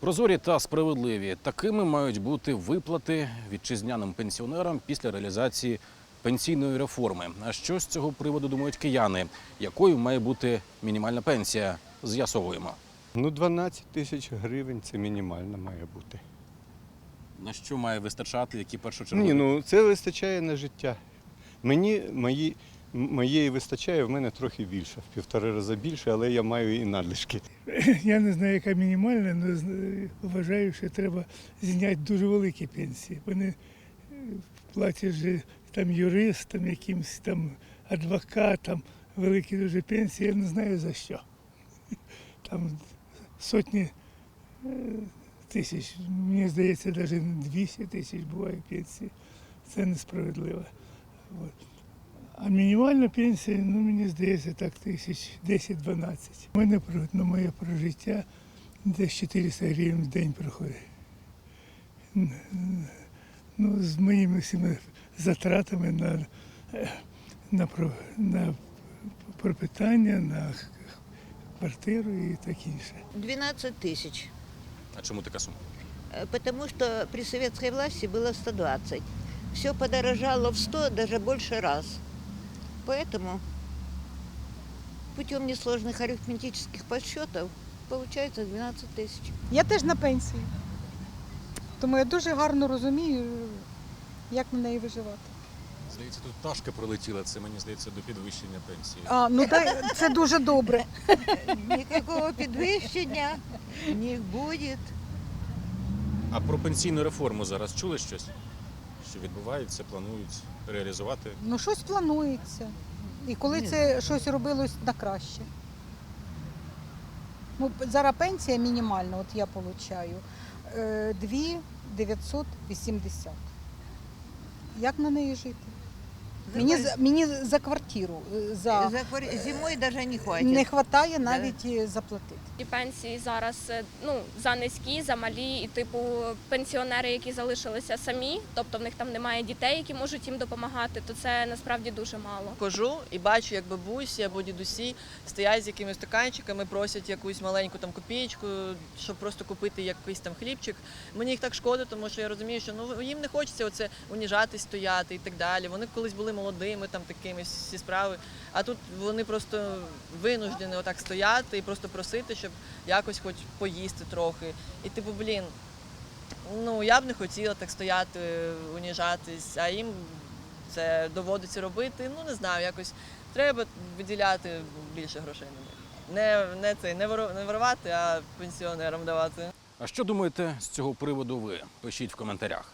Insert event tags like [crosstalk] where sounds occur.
Прозорі та справедливі такими мають бути виплати вітчизняним пенсіонерам після реалізації пенсійної реформи. А що з цього приводу думають кияни? Якою має бути мінімальна пенсія? З'ясовуємо. Ну, 12 тисяч гривень це мінімально має бути. На що має вистачати, які першочергові? Ні, ну це вистачає на життя. Мені мої, моєї вистачає, в мене трохи більше, в півтори рази більше, але я маю і надлишки. [laughs] Я не знаю, яка мінімальна, але вважаю, що треба зняти дуже великі пенсії. Вони е, платять же там юристам, якимсь там адвокатам, великі дуже пенсії, я не знаю за що. [laughs] Там сотні е, тисяч, мені здається, навіть 200 тисяч буває пенсії. Це несправедливо. От. А мінімальна пенсія, ну мені здається, так тисяч 10-12. У мене про- на моє прожиття десь 400 гривень в день проходить. Ну, з моїми всіма затратами на, е, на, про- на пропитання, на х- квартиру і так інше. 12 тысяч. А чому така сума? Э, Потому что при советской власти было 120. Все подорожало в 100, даже больше раз. Поэтому путем несложных арифметических подсчетов получается 12 тысяч. Я теж на пенсії. Тому я дуже гарно розумію, як на неї виживати. Здається, тут пташка пролетіла. Це мені здається до підвищення пенсії. А, ну дай, це дуже добре. Никакого подвищения не будет. А про пенсійну реформу зараз чули щось? Що відбувається, планують реалізувати? Ну, щось планується. І коли це щось робилось на краще. Ну, зараз пенсія мінімальна, от я отримую, 2 980. Як на неї жити? Мені, за- мені за квартиру е, за, За квар- Зимой даже не хватит. не вистачає навіть е, заплатити. І пенсії зараз е, ну за низькі, за малі, і типу пенсіонери, які залишилися самі, тобто в них там немає дітей, які можуть їм допомагати, то це насправді дуже мало. Хожу і бачу, як бабусі або дідусі стоять з якимись стаканчиками, просять якусь маленьку там копійку, щоб просто купити якийсь там хлібчик. Мені їх так шкода, тому що я розумію, що ну їм не хочеться оце уніжатись, стояти і так далі. Вони колись були молодими, там такими всі справи. А тут вони просто винуждені отак стояти і просто просити, щоб якось хоч поїсти трохи. І типу, блін. Ну, я б не хотіла так стояти, уніжатись, а їм це доводиться робити. Ну не знаю, якось треба виділяти більше грошей на них. Не, не це не воровати, а пенсіонерам давати. А що думаєте з цього приводу ви? Пишіть в коментарях.